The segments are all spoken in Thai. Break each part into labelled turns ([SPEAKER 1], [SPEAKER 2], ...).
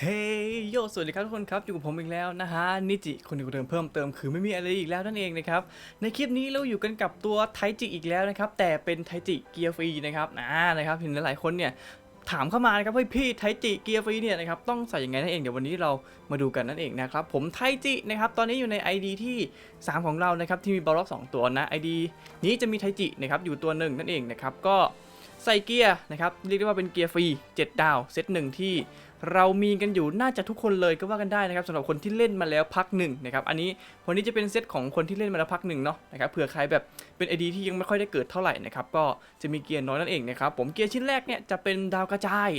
[SPEAKER 1] เฮ้ยโยสวัสดีครับทุกคนครับ อยู่กับผมอีกแล้วนะฮะ นิจิคนอยู่กับเดิมเพิ่มเติมคือไม่มีอะไรอีกแล้วนั่นเองนะครับ ในคลิปนี้เราอยู่กันกับตัวไทจิอีกแล้วนะครับ แต่เป็นไทจิเกียร์ฟรีนะครับนะนะครับเห็นหลายๆคนเนี่ยถามเข้ามานะครับเฮ้ยพี่ไทจิเกียร์ฟรีเนี่ยนะครับต้องใส่ยังไงนั่นเองเดี๋ยววันนี้เรามาดูกันนั่นเองนะครับผมไทจินะครับตอนนี้อยู่ใน ID ที่ 3 ของเรานะครับที่มีบอลล็อก2ตัวนะ ID นี้จะมีไทจินะครับอยู่ตัวหนึ่งนั่นเองนะครับก็ใส่เกียร์นะครับเรียกได้ว่าเป็นเกียร์ฟรี 7 ดาวเซตหนึ่งที่ เรามีกันอยู่น่าจะทุกคนเลยก็ว่ากันได้นะครับสำหรับคนที่เล่นมาแล้วพักหนึ่งนะครับอันนี้วันนี้จะเป็นเซตของคนที่เล่นมาแล้วพักหนึ่งเนาะนะครับเผื่อใครแบบเป็นไอดีที่ยังไม่ค่อยได้เกิดเท่าไหร่นะครับก็จะมีเกียร์น้อยนั่นเองนะครับผมเกียร์ชิ้นแรกเนี่ยจะเป็นดาวกระจาย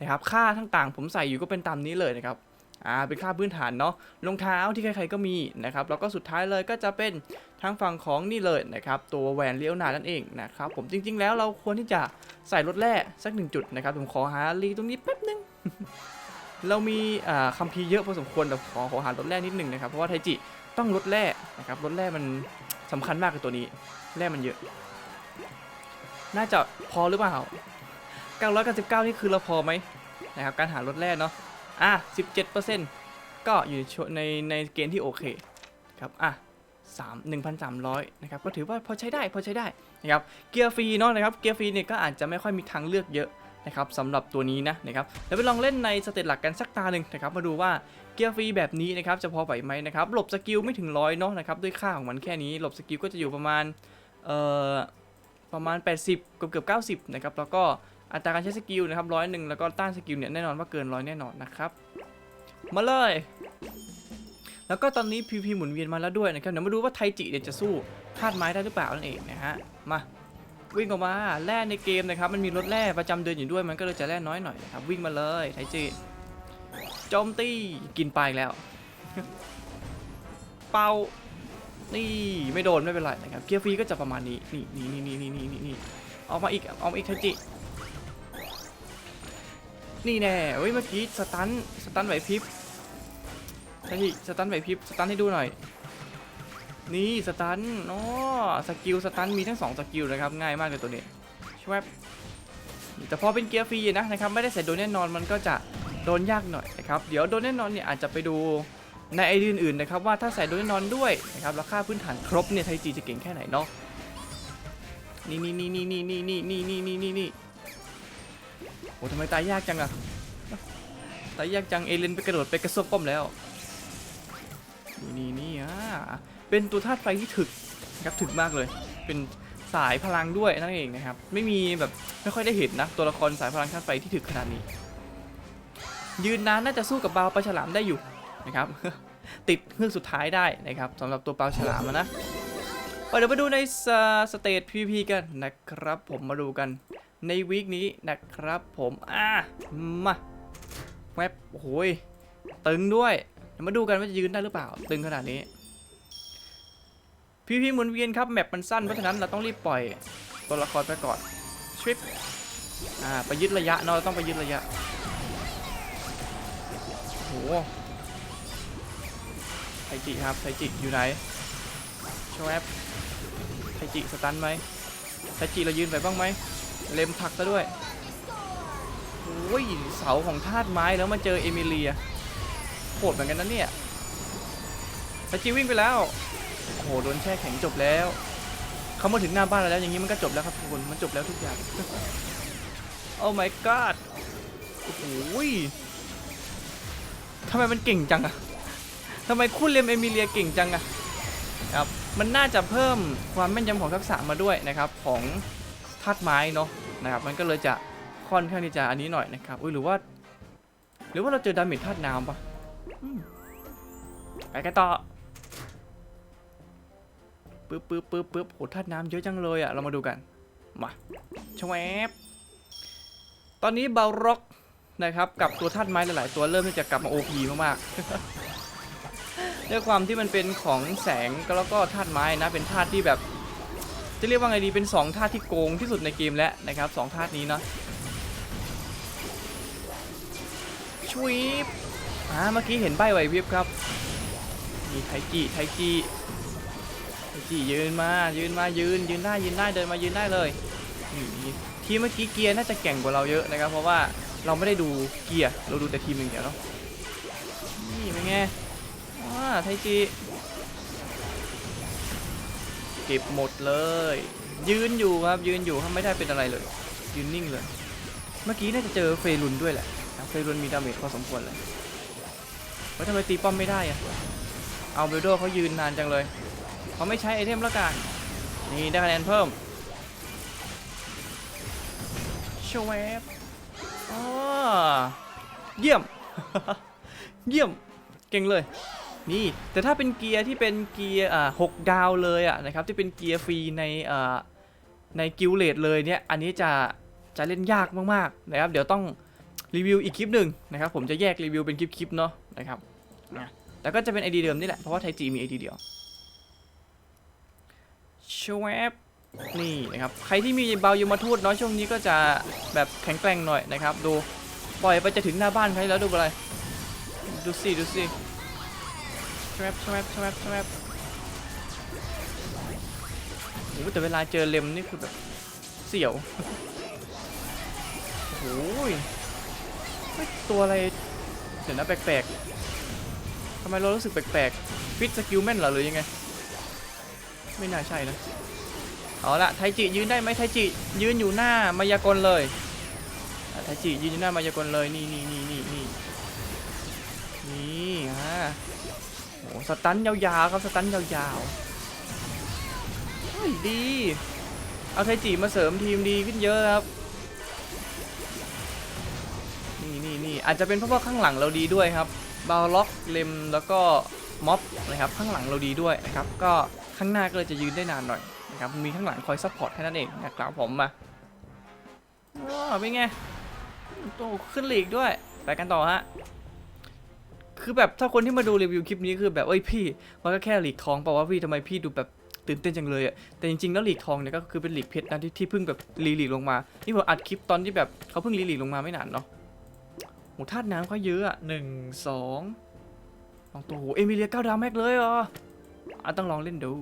[SPEAKER 1] นะครับค่าทั้งต่างผมใส่อยู่ก็เป็นตามนี้เลยนะครับอ่าเป็นค่าพื้นฐานเนาะรองเท้าที่ใครๆก็มีนะครับแล้วก็สุดท้ายเลยก็จะเป็นทางฝั่งของนี่เลยนะครับตัวแหวนเลี้ยวหนานั่นเองนะครับผมจริงๆแล้วเราควรที่จะใส่รถแร่สักหนึ่งจุดนะครับผมขอหาลีตรงนี้แป๊บนึง เรามีคัมภีร์เยอะพอสมควรแต่ขอขอหารถแร่นิดหนึ่งนะครับเพราะว่าไทจิต้องลดแร่นะครับลดแร่มันสำคัญมากกับตัวนี้แร่มันเยอะ น่าจะพอหรือเปล่า999 นี่คือเราพอไหมนะครับการหารถแร่เนาะอะ17%ก็อยู่ในในเกณฑ์ที่โอเคครับอะ3 1,300 นะครับ ก็ถือว่าพอใช้ได้ พอใช้ได้นะครับ เกียร์ฟรีเนาะนะครับ เกียร์ฟรีเนี่ยก็อาจจะไม่ค่อยมีทางเลือกเยอะ นะครับสำหรับตัวนี้นะนะครับเดี๋ยวไปลองเล่นในสเตตหลักกันสักตาหนึ่งนะครับมาดูว่าเกียร์ฟรีแบบนี้นะครับจะพอไหวไหมนะครับหลบสกิลไม่ถึงร้อยเนาะนะครับด้วยค่าของมันแค่นี้หลบสกิลก็จะอยู่ประมาณเอ่อประมาณ 80 เกือบเกือบ90นะครับแล้วก็อัตราการใช้สกิลนะครับร้อยหนึ่งแล้วก็ต้านสกิลเนี่ยแน่นอนว่าเกินร้อยแน่นอนนะครับมาเลย แล้วก็ตอนนี้พีพีหมุนเวียนมาแล้วด้วยนะครับเดี๋ยวมาดูว่าไทจิเนี่ยจะสู้ธาตุไม้ได้หรือเปล่านั่นเองนะฮะมา วิ่งออกมาแร่ในเกมนะครับมันมีรถแร่ประจำเดือนอยู่ด้วยมันก็เลยจะแร่น้อยหน่อยนะครับวิ่งมาเลยไทจิโจมตีกินไปแล้ว เป่านี่ไม่โดนไม่เป็นไรนะครับเกียร์ฟรีก็จะประมาณนี้นี่นี่นี่นี่นี่นี่นี่ออกมาอีกออกมาอีกไทจินี่แน่เฮ้ยเมื่อกี้สตันสตันไหวพริบไทจิสตันไหวพริบสตันให้ดูหน่อย นี่สตันอ๋อสกิลสตันมีทั้งสองสกิลนะครับง่ายมากเลยตัวนี้ชวบแต่พอเป็นเกียร์ฟรีนะนะครับไม่ได้ใส่โดนแน่นอนมันก็จะโดนยากหน่อยนะครับเดี๋ยวโดนแน่นอนเนี่ยอาจจะไปดูในไอเดียอื่นๆนะครับว่าถ้าใส่โดนแน่นอนด้วยนะครับราคาพื้นฐานครบเนี่ยไทจีจะเก่งแค่ไหนเนาะนี่นี่นี่นี่นี่นี่นี่นี่นี่นี่นี่นี่โอ้ทำไมตายยากจังอะตายยากจังเอเลนไปกระโดดไปกระซวกป้อมแล้วนี่นี่อ่า เป็นตัวธาตุไฟที่ถึกครับถึกมากเลย เป็นสายพลังด้วยนั่นเองนะครับ ไม่มีแบบไม่ค่อยได้เห็นนะตัวละครสายพลังธาตุไฟที่ถึกขนาดนี้ ยืนนานน่าจะสู้กับบาปลาฉลามได้อยู่นะครับ ติดเฮือกสุดท้ายได้นะครับสำหรับตัวปลาฉลามนะเอาเดี๋ยวมาดูในสเตจ PVP กันนะครับ ผมมาดูกันในวีคนี้นะครับผมอะมาแวบโอ้ยตึงด้วยมาดูกันว่าจะยืนได้หรือเปล่า ตึงขนาดนี้ พี่พี่หมุนเวียนครับแมปมันสั้นเพราะฉะนั้นเราต้องรีบปล่อยตัวละครไปก่อนชวิปอ่าไปยึดระยะเนาะเราต้องไปยึดระยะโอ้โหไทจิครับไทจิอยู่ไหนชวบไทจิสตันไหมไทจิเรายืนไปบ้างไหมเล็มผักซะด้วยโอ้ยเสาของธาตุไม้แล้วมาเจอเอมิเลียโหดเหมือนกันนะเนี่ยตะจีวิ่งไปแล้ว โอ้โหโดนแช่แข็งจบแล้ว เขามาถึงหน้าบ้านเราแล้วอย่างนี้มันก็จบแล้วครับทุกคนมันจบแล้วทุกอย่าง โอ้ my god โอ้โหยทำไมมันเก่งจังอะทำไมคู่เลมเอมิเลียเก่งจังอะครับมันน่าจะเพิ่มความแม่นยำของทักษะมาด้วยนะครับของธาตุไม้เนาะนะครับมันก็เลยจะค่อนข้างที่จะอันนี้หน่อยนะครับอุ้ยหรือว่า หรือว่าเราเจอดาเมจธาตุน้ำปะอืมไปกันต่อ ปึ๊บปึ๊บปึ๊บปึ๊บโหธาตุน้ำเยอะจังเลยอะเรามาดูกัน มาชวบตอนนี้เบาร็อกนะครับกับตัวธาตุไม้หลาย ๆ ตัวเริ่มที่จะกลับมา OP มากๆด้วยความที่มันเป็นของแสงแล้วก็ธาตุไม้นะ เป็นธาตุที่แบบ จะเรียกว่าไงดีเป็น2ธาตุที่โกงที่สุดในเกมแล้วนะครับสองธาตุนี้เนาะชวีปอ่าเมื่อกี้เห็นใบไหวพริบครับมีไทจิไทจิ จิยืนมายืนมายืนยืนได้ยืนได้เดินมายืนได้เลยทีมเมื่อกี้เกียร์น่าจะแก่งกว่าเราเยอะนะครับ เพราะว่าเราไม่ได้ดูเกียร์เราดูแต่ทีมหนึ่างเดียวเนาะนี่เป็นไงว้าไทจิเก็บหมดเลย ยืนอยู่ครับยืนอยู่ครับไม่ได้เป็นอะไรเลย ยืนนิ่งเลย เมื่อกี้น่าจะเจอเฟรุนด้วยแหละนะเฟรุนมีดาเมจพอสมควรเลยว่าทำไมตีป้อมไม่ได้อะเอาเบลโดเขายืนนานจังเลย เขาไม่ใช้ไอเทมแล้วกันนี่ได้คะแนนเพิ่มชวบอ๋อเยี่ยม เยี่ยม เก่งเลย นี่ แต่ถ้าเป็นเกียร์ที่เป็นเกียร์อ่าหกดาวเลยอะนะครับ ที่เป็นเกียร์ฟรีในอ่าในกิลเลดเลยเนี่ย อันนี้จะจะเล่นยากมากๆนะครับ เดี๋ยวต้องรีวิวอีกคลิปหนึ่งนะครับ ผมจะแยกรีวิวเป็นคลิปๆเนาะนะครับนะแต่ก็จะเป็นไอดีเดิมนี่แหละ เพราะว่าไทจีมีไอดีเดียว ชวบนี่นะครับ ใครที่มีเบายูมาทูดเนาะช่วงนี้ก็จะแบบแข็งแกร่งหน่อยนะครับ ดูปล่อยไปจะถึงหน้าบ้านใครแล้วดูอะไร ดูสิดูสิชวบชวบชวบชวบโอ้โหแต่เวลาเจอเลมนี่คือแบบเสียวโอ้ยเฮ้ยตัวอะไรเดี๋ยวนะแปลกๆทำไมเรารู้สึกแปลกๆฟิตสกิลแม่นเหรอหรือยังไง ไม่น่าใช่นะ เอาละไทจิยืนได้ไหมไทจิยืนอยู่หน้ามายากลเลยไทจิยืนอยู่หน้ามายากลเลยนี่นี่นี่นี่นี่นี่ฮะโอ้สตันยาวๆครับสตันยาวๆเฮ้ยดี เอาไทจิมาเสริมทีมดีขึ้นเยอะครับนี่นี่นี่อาจจะเป็นเพราะว่าข้างหลังเราดีด้วยครับบาล็อกเลมแล้วก็ม็อบนะครับข้างหลังเราดีด้วยนะครับก็ ข้างหน้าก็เลยจะยืนได้นานหน่อยนะครับมีข้างหลังคอยซัพพอร์ตแค่นั้นเองนะครับผมมาอ๋อเป็นไงโตขึ้นหลีกด้วยไปกันต่อฮะคือแบบถ้าคนที่มาดูรีวิวคลิปนี้คือแบบเอ้ยพี่ มันก็แค่หลีกทองเปล่าวะพี่ทำไมพี่ดูแบบตื่นเต้นจังเลยอะแต่จริงๆแล้วหลีกทองเนี่ยก็คือเป็นหลีกเพชรนะที่ที่เพิ่งแบบรีลีกลงมา นี่ผมอัดคลิปตอนที่แบบเขาเพิ่งรีลีกลงมาไม่นานเนาะโหธาตุน้ำเขาเยอะอะหนึ่งสองลองตัวโหเอมิเลียเก้าดาวแม็กเลยเหรอ อะต้องลองเล่นดู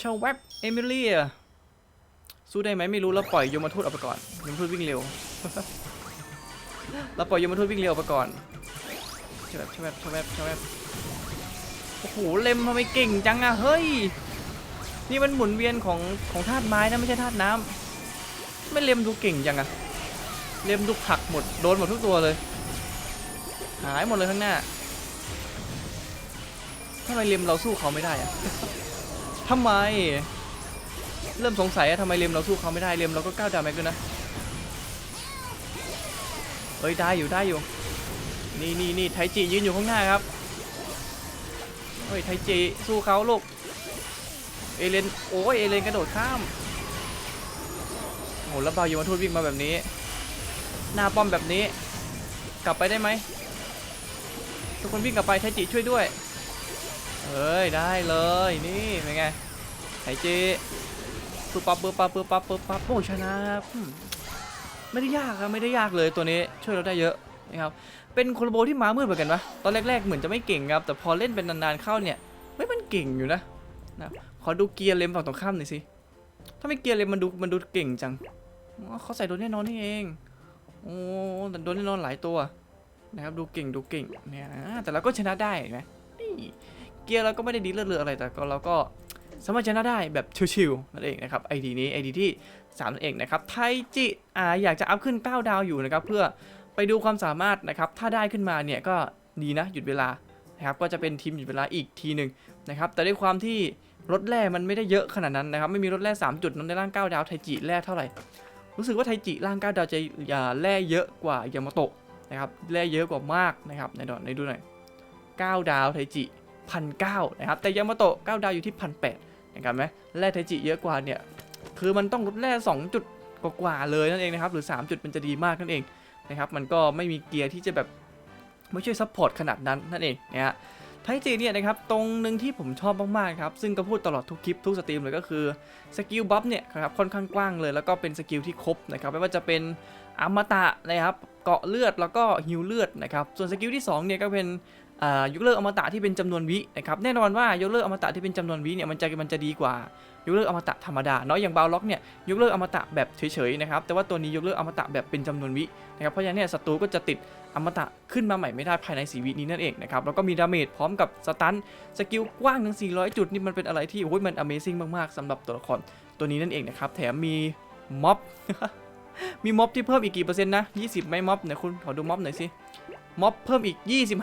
[SPEAKER 1] ชาวแว็บเอมิเลียสู้ได้ไหมไม่รู้แล้วปล่อยโยมทูตออกไปก่อนโยมทูตวิ่งเร็วเราปล่อยยมทูตวิ่งเร็วไปก่อนชะแบบชะแบบชะแบบชะแบบโอ้โหเล็มทำไมเก่งจังอะเฮ้ยนี่มันหมุนเวียนของของธาตุไม้นะไม่ใช่ธาตุน้ำไม่เล็มดูเก่งจังอะเล็มดูผลักหมดโดนหมดทุกตัวเลยหายหมดเลยข้างหน้า ทำไมเลมเราสู้เขาไม่ได้อะทำไม เริ่มสงสัยอะทำไมเลมเราสู้เขาไม่ได้เลมเราก็ก้าวดาวแม็กด้วยนะเฮ้ยได้อยู่ได้อยู่ นี่นี่นี่ไทจิยืนอยู่ข้างหน้าครับเฮ้ยไทจิสู้เขาลูก เอเลนโอ้ยเอเลนกระโดดข้ามโหแล้วบาโยมาทูตวิ่งมาแบบนี้ หน้าป้อมแบบนี้ กลับไปได้ไหมทุกคนวิ่งกลับไปไทจิช่วยด้วย เฮ้ยได้เลยนี่เป็นไงไทจิปุ๊บปั๊บปุ๊บปั๊บปุ๊บปั๊บปุ๊บปั๊บโอ้ชนะครับไม่ได้ยากครับไม่ได้ยากเลยตัวนี้ช่วยเราได้เยอะนะครับเป็นโคลโบที่ม้ามืดเหมือนกันปะตอนแรกๆเหมือนจะไม่เก่งครับแต่พอเล่นเป็นนานๆเข้าเนี่ยไม่มันเก่งอยู่นะนะขอดูเกียร์เลมฝั่งตรงข้ามหน่อยสิถ้าไม่เกียร์เลมมันดูมันดูเก่งจังเขาใส่โดนแน่นอนนี่เองโอ้แต่โดนแน่นอนหลายตัวนะครับดูเก่งดูเก่งเนี่ยแต่เราก็ชนะได้เห็นไหมนี่ เกียร์เราก็ไม่ได้ดีเลือดเลืออะไรแต่ก็เราก็สามารถชนะได้แบบชิวๆนั่นเองนะครับไอดีนี้ไอดีที่3นั่นเองนะครับไทจิอ่าอยากจะอัพขึ้น 9 ดาวอยู่นะครับเพื่อไปดูความสามารถนะครับถ้าได้ขึ้นมาเนี่ยก็ดีนะหยุดเวลานะครับก็จะเป็นทีมหยุดเวลาอีกทีหนึ่งนะครับแต่ด้วยความที่รถแร่มันไม่ได้เยอะขนาดนั้นนะครับไม่มีรถแร่3จุดนั้นในร่าง 9 ดาวไทจิแร่เท่าไหร่ รู้สึกว่าไทจิร่าง 9 ดาวจะอ่าแร่เยอะกว่ายามาโตะนะครับแร่เยอะกว่ามากนะครับในดอนในดูหน่อย9ดาวไทจิ พันเนะครับแต่ยามาโตะ9ดาวอยู่ที่พันแนะครับไหมแร่ไทจิเยอะกว่าเนี่ยคือมันต้องลดแร่2จุดกว่าๆเลยนั่นเองนะครับหรือ 3 จุดมันจะดีมากนั่นเองนะครับมันก็ไม่มีเกียร์ที่จะแบบไม่ช่วยซัพพอร์ตขนาดนั้นนั่นเองนะฮะไทจีเนี่ยนะครับตรงหนึ่งที่ผมชอบมากๆครับซึ่งก็พูดตลอดทุกคลิปทุกสตรีมเลยก็คือสกิลบัฟเนี่ยครับค่อนข้างกว้างเลย แล้วก็เป็นสกิลที่ครบนะครับไม่ว่าจะเป็นอมตะนะครับเกาะเลือดแล้วก็ฮิวเลือดนะครับส่วนสกิลที่2เนี่ยก็เป็น ยกเลิกอมตะที่เป็นจำนวนวินะครับแน่นอนว่ายกเลิกอมตะที่เป็นจำนวนวิเนี่ยมันจะมันจะดีกว่ายกเลิกอมตะธรรมดาเนาะอย่างบาวล็อกเนี่ยยกเลิกอมตะแบบเฉยๆนะครับแต่ว่าตัวนี้ยกเลิกอมตะแบบเป็นจำนวนวินะครับเพราะฉะนั้นเนี่ยศัตรูก็จะติดอมตะขึ้นมาใหม่ไม่ได้ภายในสีวินี้นั่นเองนะครับแล้วก็มีดาเมจพร้อมกับสตันสกิลกว้างถึง 400 จุดนี่มันเป็นอะไรที่โอ้ยมัน Amazing มากๆสำหรับตัวละครตัวนี้นั่นเองนะครับแถมมีม็อบมีม็อบที่เพิ่มอีกกี่เปอร์เซ็นต์นะ20ไหมม็อบไหนคุณขอดูม็อบหน่อยสิ ม็อบเพิ่มอีก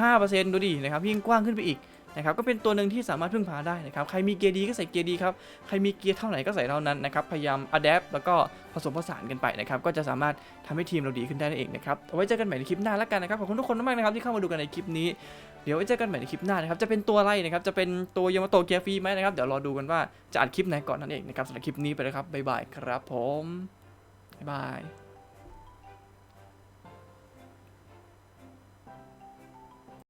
[SPEAKER 1] 25%ดูดินะครับยิ่งกว้างขึ้นไปอีกนะครับก็เป็นตัวหนึ่งที่สามารถพึ่งพาได้นะครับใครมีเกียร์ดีก็ใส่เกียร์ดีครับใครมีเกียร์เท่าไหนก็ใส่เท่านั้นนะครับพยายามอัดแอปแล้วก็ผสมผสานกันไปนะครับก็จะสามารถทำให้ทีมเราดีขึ้นได้นั่นเองนะครับเอาไว้เจอกันใหม่ในคลิปหน้าแล้วกันนะครับขอบคุณทุกคนมากๆนะครับที่เข้ามาดูกันในคลิปนี้เดี๋ยวไว้เจอกันใหม่ในคลิปหน้านะครับจะเป็นตัวอะไรนะครับจะเป็นตัวยามาโตะเกียร์ฟรีไหมนะครับเดี๋ยวรอดูกันว่าจะอัดคลิปไหนก่อนนั่นเองนะครับสำหรับคลิปนี้ไปเลยครับบ๊ายบายครับผมบ๊ายบาย